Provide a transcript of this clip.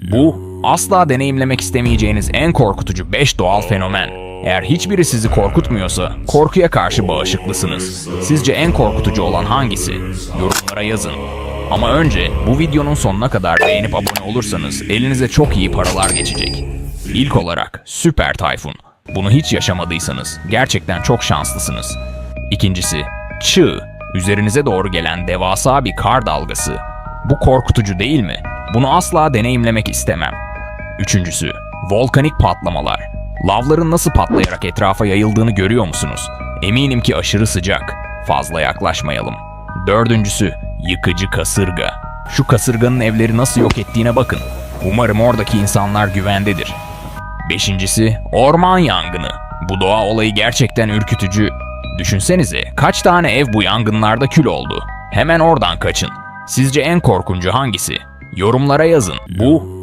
Bu asla deneyimlemek istemeyeceğiniz en korkutucu 5 doğal fenomen. Eğer hiçbiri sizi korkutmuyorsa korkuya karşı bağışıklısınız. Sizce en korkutucu olan hangisi? Yorumlara yazın. Ama önce bu videonun sonuna kadar beğenip abone olursanız elinize çok iyi paralar geçecek. İlk olarak Süper Tayfun. Bunu hiç yaşamadıysanız gerçekten çok şanslısınız. İkincisi Çığ. Üzerinize doğru gelen devasa bir kar dalgası. Bu korkutucu değil mi? Bunu asla deneyimlemek istemem. Üçüncüsü, volkanik patlamalar. Lavların nasıl patlayarak etrafa yayıldığını görüyor musunuz? Eminim ki aşırı sıcak. Fazla yaklaşmayalım. Dördüncüsü, yıkıcı kasırga. Şu kasırganın evleri nasıl yok ettiğine bakın. Umarım oradaki insanlar güvendedir. Beşincisi, orman yangını. Bu doğa olayı gerçekten ürkütücü. Düşünsenize kaç tane ev bu yangınlarda kül oldu. Hemen oradan kaçın. Sizce en korkuncu hangisi? Yorumlara yazın. Bu